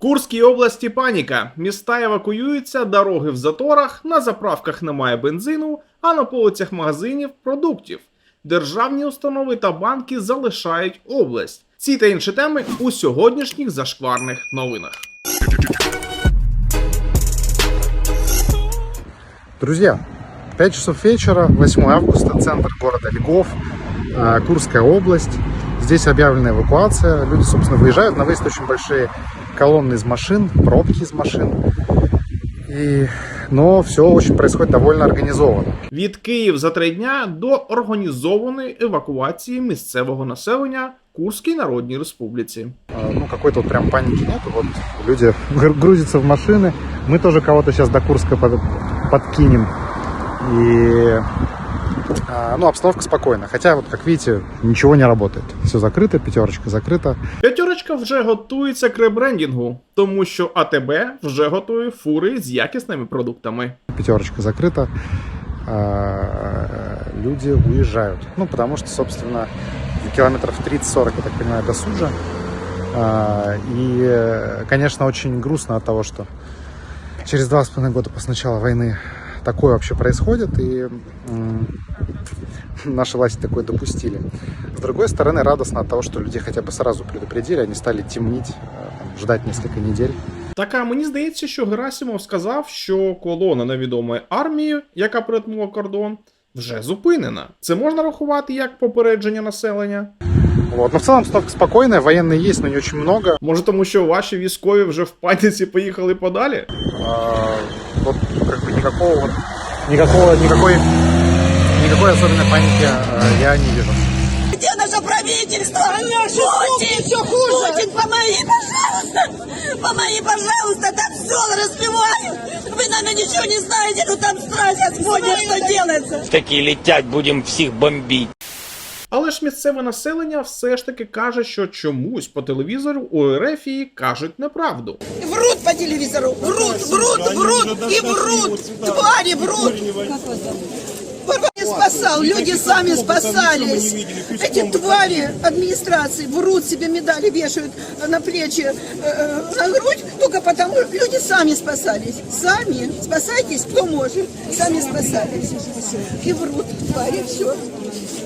Курській області паніка. Міста евакуюються, дороги в заторах, на заправках немає бензину, а на полицях магазинів продуктів. Державні установи та банки залишають область. Ці та інші теми у сьогоднішніх зашкварних новинах. Друзья, 5 часов вечера, 8 августа, центр города Львов, э, Курская область. Здесь объявлена эвакуация. Люди, собственно, выезжают. На выезд очень большие колонны из машин, пробки из машин. И... Но все очень происходит довольно организованно. Від Київ за три дня до організованої евакуації місцевого населення Курській Народній Республіці. Э, Ну, какой-то вот прям паники нет. Вот люди гру- грузятся в машины. Мы тоже кого-то сейчас до Курска под- подкинем. И а, ну, обстановка спокойная. Хотя, вот как видите, ничего не работает. Все закрыто, пятерочка закрыта. П'ятерочка вже готується к ребрендінгу, тому що АТБ вже готує фури з якісними продуктами. Пятерочка закрыта. А, Люди уезжают. Ну, потому что, собственно, километров 30-40, я так понимаю, до Суджа. А, И, э, конечно, очень грустно от того, что через два с половиной года после начала войны такое вообще происходит, и м, наши власти такое допустили. С другой стороны, радостно от того, что людей хотя бы сразу предупредили, они стали темнить, э, там, ждать несколько недель. Так а мені здається, що Герасимов сказав, що колона невідомої армії, яка перетнула кордон, вже зупинена. Це можна рахувати як попередження населення? Вот. Но в целом обстановка спокойная, военные есть, но не очень много. Може, тому що ваші військові вже в паніці поїхали подалі? А, вот как бы никакого вот, никакого никакой никакой особенной паники э, я не вижу. Где наше правительство? Путин, все хуже. Путин, помоги, пожалуйста. Помоги, пожалуйста, там все разбивают. Вы, наверное, ничего не знаете, но там страх Господня, что делается. такі летять, будемо всіх бомбити. Але ж місцеве населення все ж таки каже, що чомусь по телевізору у Ерефії кажуть неправду. Врут по телевизору. Врут, врут, врут и врут. Твари врут. Папа не спасал, люди сами спасались. Эти твари администрации врут, себе медали вешают на плечи, э, э, на грудь, только потому люди сами спасались. Сами. Спасайтесь, кто может. Сами спасались. И врут, твари, все.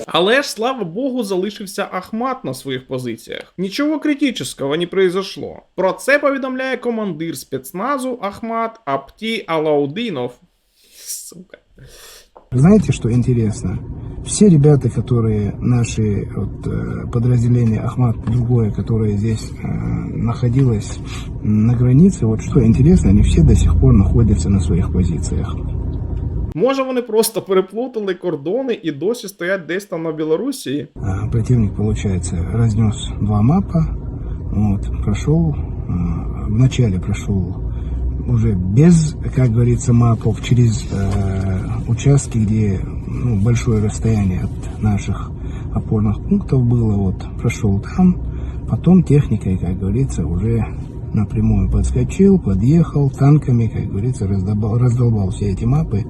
Але ж слава Богу, залишився Ахмат на своїх позиціях. Нічого критичного не произошло. Про це повідомляє командир спецназу Ахмат Апті Алаудинов. Сука. Знаете, что интересно? Все ребята, которые наши вот, э, подразделения Ахмат другое, которое здесь э, находилось на границе, вот что интересно, они все до сих пор находятся на своих позициях. Може вони просто переплутали кордони і досі стоять десь там на Білорусі? А противник, получается, разнес два мапа, вот, прошел, э, вначале прошел уже без, как говорится, мапов, через э, участки, где ну, большое расстояние от наших опорных пунктов было, вот, прошел там, потом техникой, как говорится, уже напрямую подскочил, подъехал танками, как говорится, раздолбал, раздолбал все эти мапы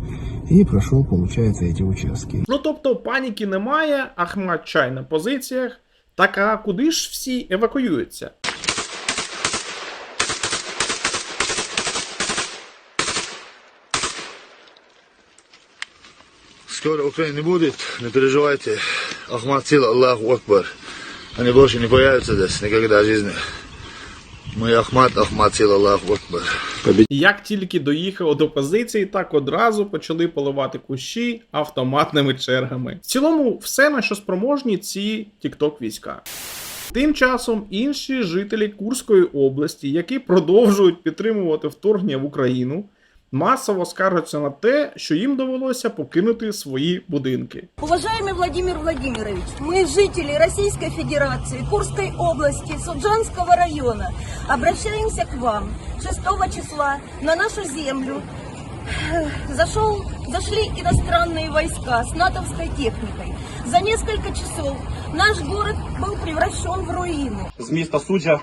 и прошел, получается, эти участки. Ну тобто паніки немає, Ахмат чай на позиціях. Так а куди ж всі евакуюються? Скоро Украины не будет, не переживайте. Ахмад Сил, Аллаху Акбар. Они больше не появятся здесь никогда в жизни. Мы Ахмат, Ахмат Аллаху Акбар. Як тільки доїхали до позиції, так одразу почали поливати кущі автоматними чергами. В цілому, все на що спроможні ці тікток війська. Тим часом інші жителі Курської області, які продовжують підтримувати вторгнення в Україну, масово скаржаться на те, що їм довелося покинути свої будинки. Уважаемый Владимир Владимирович, мы, жители Российской Федерации, Курской области, Суджанского района, обращаемся к вам 6 числа на нашу землю. э, Зашел, зашли иностранные войска с натовской техникой. За несколько часов наш город был превращен в руину. з міста Суджа.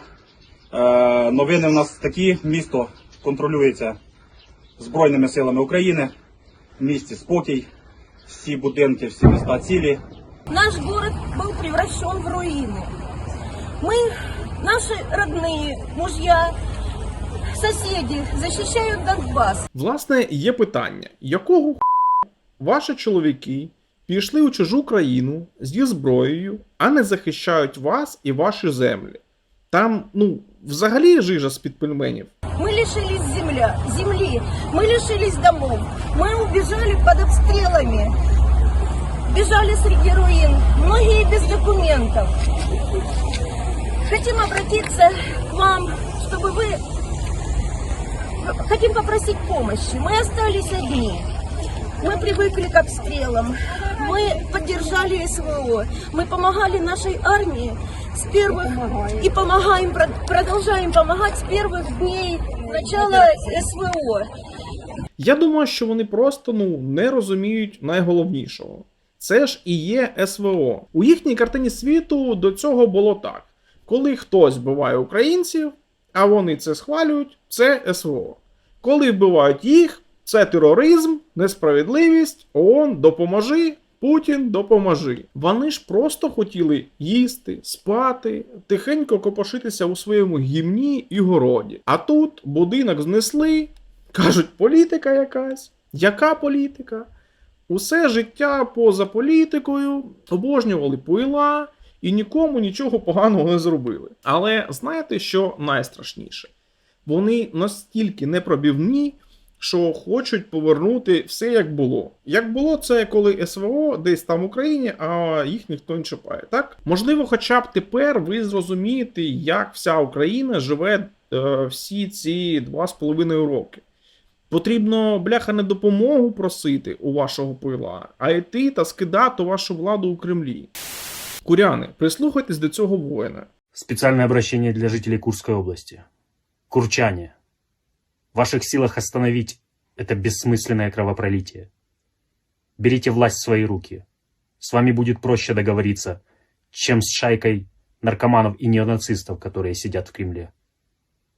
Е, Новини в нас такі: місто контролюється Збройними силами України. В місті спокій, всі будинки, всі міста цілі. Наш город был превращен в руины. Мы, наши родные, мужья, соседи защищают Донбасс. Власне, є питання: якого х**а ваші чоловіки пішли у чужу країну зі зброєю, а не захищають вас і ваші землі? Там, ну, взагалі жижа з-під пельменів. Мы лишились земля, земли, мы лишились домов, мы убежали под обстрелами, бежали среди руин, многие без документов. Хотим обратиться к вам, чтобы вы... Хотим попросить помощи. Мы остались одни. Мы привыкли к обстрелам. Мы поддержали СВО. Мы помогали нашей армии с первых и помогаем, прод- продолжаем помогать с первых дней начала СВО. Я думаю, що вони просто ну не розуміють найголовнішого. Це ж і є СВО. У їхній картині світу до цього було так: коли хтось вбиває українців, а вони це схвалюють, це СВО. Коли вбивають їх, це тероризм, несправедливість, ООН, допоможи. Путін допоможи. Вони ж просто хотіли їсти, спати, тихенько копошитися у своєму гімні і городі. А тут будинок знесли, кажуть, політика якась. Яка політика? Усе життя поза політикою, обожнювали пила і нікому нічого поганого не зробили. Але знаєте, що найстрашніше? Вони настільки непробівні, що хочуть повернути все як було. Як було це коли СВО десь там в Україні, а їх ніхто не чіпає. Так можливо, хоча б тепер ви зрозумієте, як вся Україна живе е, всі ці два з половиною роки. Потрібно, бляха, не допомогу просити у вашого пила, а йти та скидати вашу владу у Кремлі. Куряни, прислухайтесь до цього воїна. Специальное обращение для жителей Курской области. Курчане. В ваших силах остановить это бессмысленное кровопролитие. Берите власть в свои руки. С вами будет проще договориться, чем с шайкой наркоманов и неонацистов, которые сидят в Кремле.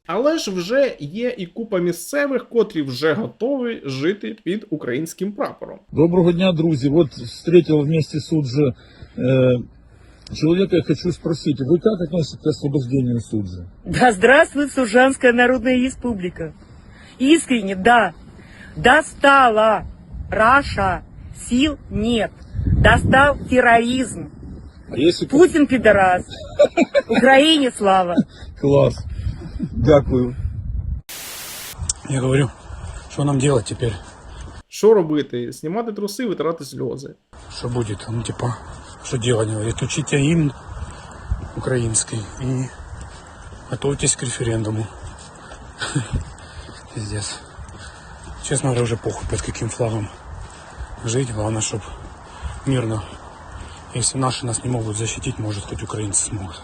Але ж вже є і купа місцевих, котрі вже готові жити під українським прапором. Доброго дня, друзі. Вот встретил вместе с Суджи э, человека. Я хочу спросить, вы как относитесь к освобождению Суджи? Да здравствует Сужанская Народная Республика. Искренне, да. Достала Раша. Сил нет. Достал терроризм. А если Путин пидорас. Украине слава. класс? Дякую. Я говорю, что нам делать теперь? Що робити? Знімати труси, витирати сльози. Что будет? Ну, типа, что делать? Говорит, учите гимн украинский и готовьтесь к референдуму. Пиздец. Честно говоря, уже похуй, под каким флагом жить. Главное, чтобы мирно. Если наши нас не могут защитить, может, хоть украинцы смогут.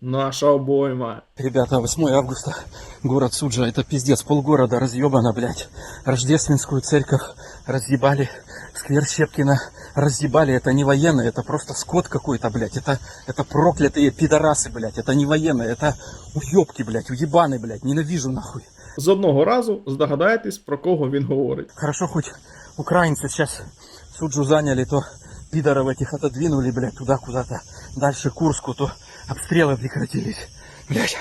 Наша обойма. Ребята, 8 августа, город Суджа, это пиздец, полгорода разъебано, блядь. Рождественскую церковь разъебали, сквер Щепкина разъебали, это не военные, это просто скот какой-то, блядь, это, это проклятые пидорасы, блядь, это не военные, это уебки, блядь, уебаны, блядь, ненавижу нахуй. З одного разу здогадаєтесь, про кого він говорить. Хорошо, хоть украинцы сейчас Суджу заняли, то пидоров этих отодвинули, блядь, туда куда-то, дальше Курску, то обстрелы прекратились, блядь.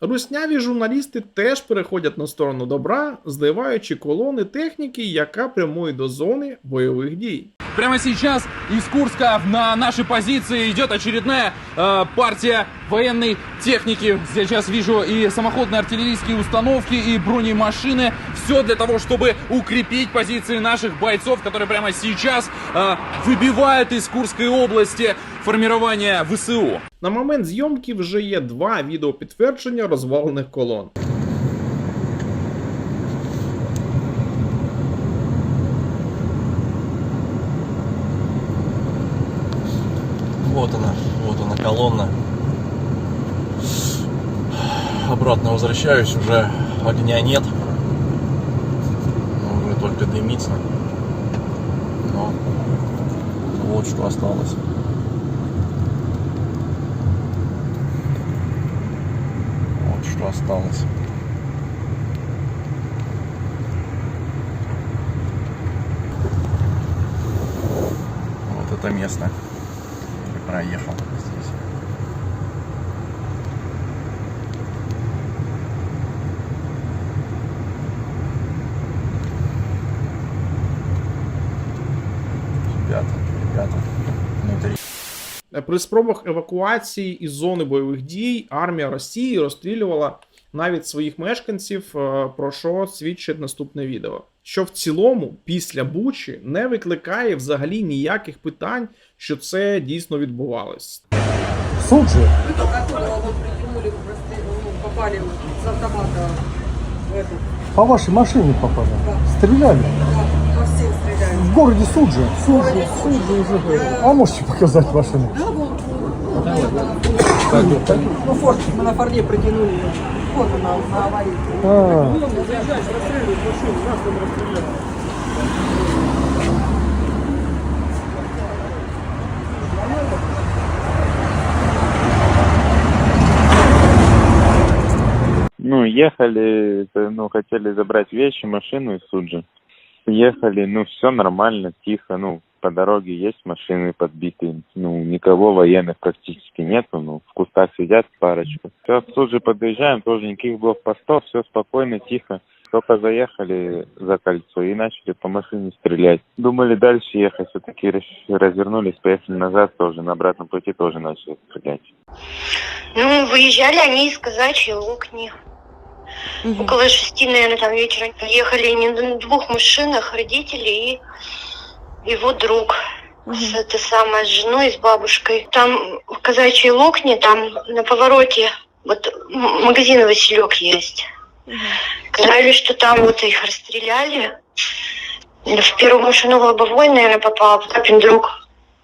Русняві журналісти теж переходять на сторону добра, зливаючи колони техніки, яка прямує до зони бойових дій. Прямо сейчас из Курска на наши позиции идет очередная э, партия военной техники. Сейчас вижу и самоходные артиллерийские установки, и бронемашины. Все для того, чтобы укрепить позиции наших бойцов, которые прямо сейчас э, выбивают из Курской области формирование ВСУ. На момент зйомки вже є два відеопідтвердження розвалених колон. Вот она, вот она колонна. Обратно возвращаюсь, уже огня нет. Уже только дымится. Но вот что осталось. Вот что осталось. Это место проехал здесь. Е, при спробах евакуації із зони бойових дій армія Росії розстрілювала навіть своїх мешканців, е, про що свідчить наступне відео. Що в цілому після Бучі не викликає взагалі ніяких питань що це дійсно відбувалось. Суд же. Вы только оттуда вот притянули, прости, ну, попали с автомата в эту. По вашей машине попали. Стреляли. Да, по всем стреляли. В городе суд же. Суд В же, городе суд же уже был. Да. А можете показать машину? Да, вот. Ну, форт, мы на форне притянули ее. Вот она, на аварии. А. Ну, заезжаешь, Ну, ехали, ну, хотели забрать вещи, машину из Суджи. Ехали, ну, все нормально, тихо, ну, по дороге есть машины подбитые, ну, никого военных практически нету, ну, в кустах сидят парочку. Все, в Суджи подъезжаем, тоже никаких блокпостов, все спокойно, тихо. Только заехали за кольцо и начали по машине стрелять. Думали дальше ехать, все-таки развернулись, поехали назад тоже, на обратном пути тоже начали стрелять. Ну, выезжали они из казачьей лукни. Около шести, наверное, там вечера. Ехали не на двух машинах, родители и его друг. С этой самой с женой, с бабушкой. Там в казачьей лукне, там на повороте, вот магазин Василек есть. Сказали, что там вот их расстреляли. В первую машину лобовой, наверное, попал папин друг.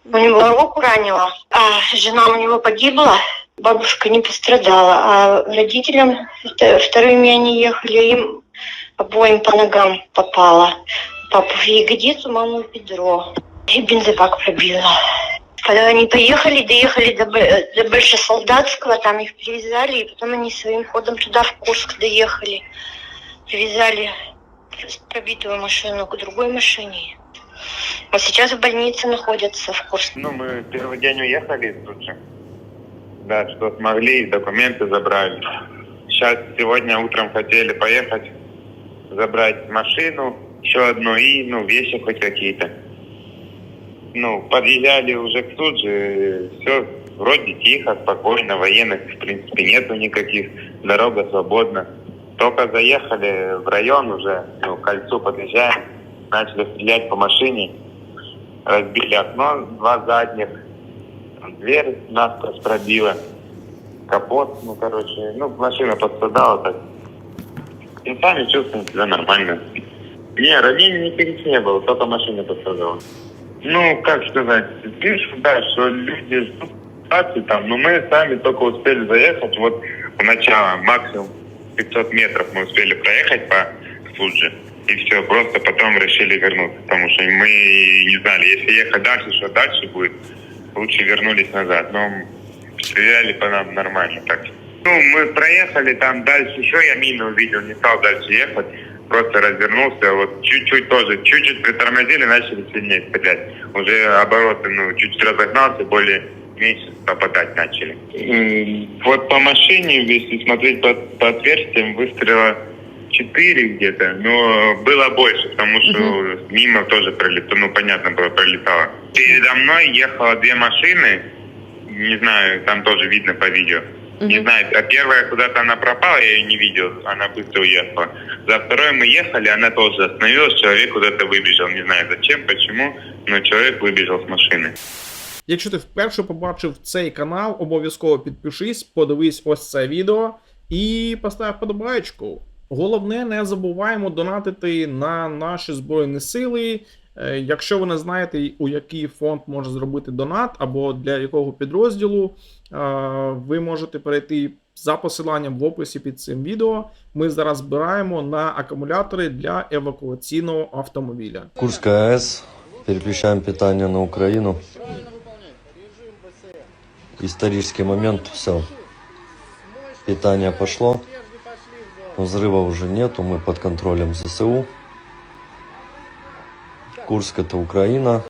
У него руку ранило, а жена у него погибла. Бабушка не пострадала, а родителям вто- вторыми они ехали, им обоим по ногам попало. Папу в ягодицу, маму в бедро. И бензобак пробила. Когда они поехали, доехали до, до Большесолдатского, там их привязали, и потом они своим ходом туда, в Курск, доехали. Привязали пробитую машину к другой машине. А сейчас в больнице находятся в Курске. Ну, мы первый день уехали тут же. Да, что смогли, документы забрали. Сейчас сегодня утром хотели поехать, забрать машину, еще одну и, ну, вещи хоть какие-то. Ну, подъезжали уже к Суджи, все вроде тихо, спокойно, военных, в принципе, нету никаких, дорога свободна. Только заехали в район уже, ну, к кольцу подъезжаем, начали стрелять по машине, разбили окно, два задних, дверь насквозь пробила, капот, ну, короче, ну, машина пострадала так. И сами чувствуем себя нормально. Не, ранений никаких не было, только машина пострадала. Ну, как сказать, пишут, да, что люди ждут ситуации там, но мы сами только успели заехать, вот в начало, максимум 500 метров мы успели проехать по Суджи. И все, просто потом решили вернуться, потому что мы не знали, если ехать дальше, что дальше будет, лучше вернулись назад. Но стреляли по нам нормально так. Ну, мы проехали там дальше, еще я мину увидел, не стал дальше ехать, просто развернулся, вот чуть-чуть тоже, чуть-чуть притормозили, начали сильнее стрелять. Уже обороты, ну, чуть-чуть разогнался, более меньше попадать начали. Вот по машине, если смотреть по, по отверстиям, выстрела 4 где-то, но было больше, потому что мимо тоже пролетало, ну, понятно было, пролетало. Передо мной ехало две машины, не знаю, там тоже видно по видео. Не знаю, а первая куда-то она пропала, я ее не видел, она быстро уехала. За второй мы ехали, она тоже остановилась, человек куда-то выбежал, не знаю зачем, почему, но человек выбежал с машины. Якщо ти вперше побачив цей канал, обов'язково підпишись, подивись ось це відео і постав вподобайку. Головне, не забуваємо донатити на наші збройні сили. Е, Якщо ви не знаєте, у який фонд може зробити донат або для якого підрозділу, е, ви можете перейти за посиланням в описі під цим відео. Ми зараз збираємо на акумулятори для евакуаційного автомобіля. Курская АЭС. Переключаем питание на Украину. Исторический момент. Все. Питание пошло. Взрыва уже нету. Мы под контролем ЗСУ. Курск это Украина.